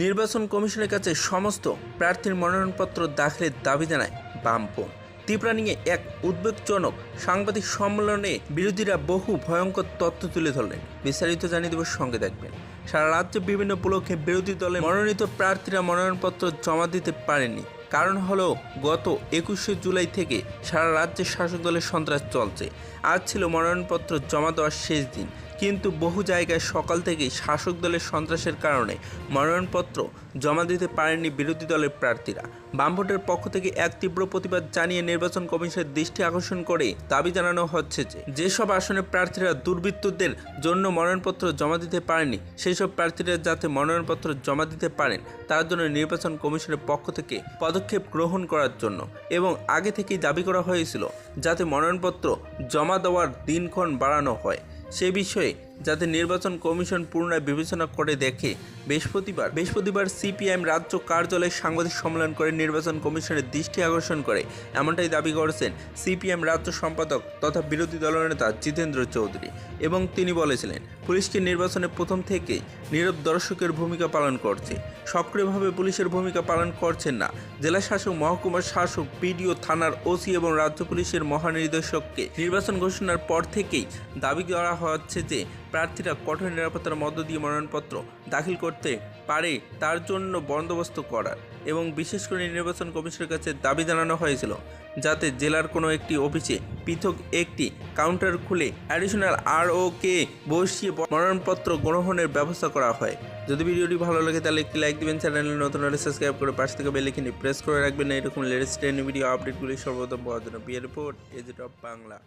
নির্বাচন কমিশনের কাছে সমস্ত প্রার্থীর মনোনয়নপত্র দাখিলের দাবি জানায় বামপন ত্রিপুরা নিয়ে এক উদ্বেগজনক সাংবাদিক সম্মেলনে বিরোধীরা বহু ভয়ঙ্কর তথ্য তুলে ধরলেন। বিস্তারিত জানিয়ে দেব সঙ্গে দেখবেন সারা রাজ্যে বিভিন্ন ব্লকে বিরোধী দলে মনোনীত প্রার্থীরা মনোনয়নপত্র জমা দিতে পারেনি কারণ হলো, গত একুশে জুলাই থেকে সারা রাজ্যে শাসক দলের সন্ত্রাস চলছে। আজ ছিল মনোনয়নপত্র জমা দেওয়ার শেষ দিন। কিন্তু বহু জায়গায় সকাল থেকেই শাসক দলের সন্ত্রাসের কারণে মনোনয়নপত্র জমা দিতে পারেননি বিরোধী দলের প্রার্থীরা। বামভোটের পক্ষ থেকে এক তীব্র প্রতিবাদ জানিয়ে নির্বাচন কমিশনের দৃষ্টি আকর্ষণ করে দাবি জানানো হচ্ছে যে, যেসব আসনে প্রার্থীরা দুর্বৃত্তদের জন্য মনোনয়নপত্র জমা দিতে পারেনি সেই সব প্রার্থীরা যাতে মনোনয়নপত্র জমা দিতে পারেন, তার জন্য নির্বাচন কমিশনের পক্ষ থেকে পদক্ষেপ গ্রহণ করার জন্য এবং আগে থেকেই দাবি করা হয়েছিল যাতে মনোনয়নপত্র জমা দেওয়ার দিনক্ষণ বাড়ানো হয়। সে বিষয়ে যাতে নির্বাচন কমিশন পুনরায় বিবেচনা করে দেখে বৃহস্পতিবার বৃহস্পতিবার সিপিএম রাজ্য কার্যালয়ে সাংবাদিক সম্মেলন করে নির্বাচন কমিশনের দৃষ্টি আকর্ষণ করে। এমনটাই দাবি করেছেন সিপিএম রাজ্য সম্পাদক তথা বিরোধী দলনেতা জিতেন্দ্র চৌধুরী এবং তিনি বলেছিলেন পুলিশকে নির্বাচনে প্রথম থেকেই নীরব দর্শকের ভূমিকা পালন করছে। সক্রিয়ভাবে পুলিশের ভূমিকা পালন করছেন না। জেলা শাসক, মহকুমার শাসক, পিডিও, থানার ওসি এবং রাজ্য পুলিশের মহানির্দেশককে নির্বাচন ঘোষণার পর থেকেই দাবি করা হচ্ছে যে, প্রার্থীরা কঠোর নিরাপত্তার মধ্য দিয়ে মনোনয়নপত্র দাখিল করতে পারে তার জন্য বন্দোবস্ত করার এবং বিশেষ করে নির্বাচন কমিশনের কাছে দাবি জানানো হয়েছিল যাতে জেলার কোনো একটি অফিসে পৃথক একটি কাউন্টার খুলে অ্যাডিশনাল আর ও কে বসিয়ে মনোনয়নপত্র গ্রহণের ব্যবস্থা করা হয়। যদি ভিডিওটি ভালো লাগে তাহলে একটি লাইক দিবেন, চ্যানেলে নতুন হলে সাবস্ক্রাইব করে পাশ থেকে বেলেখিনি প্রেস করে রাখবেন। এরকম লেটেস্ট ট্রেন ভিডিও আপডেটগুলি সর্বপ্রথম পাওয়ার জন্য রিপোর্ট এজেট অফ বাংলা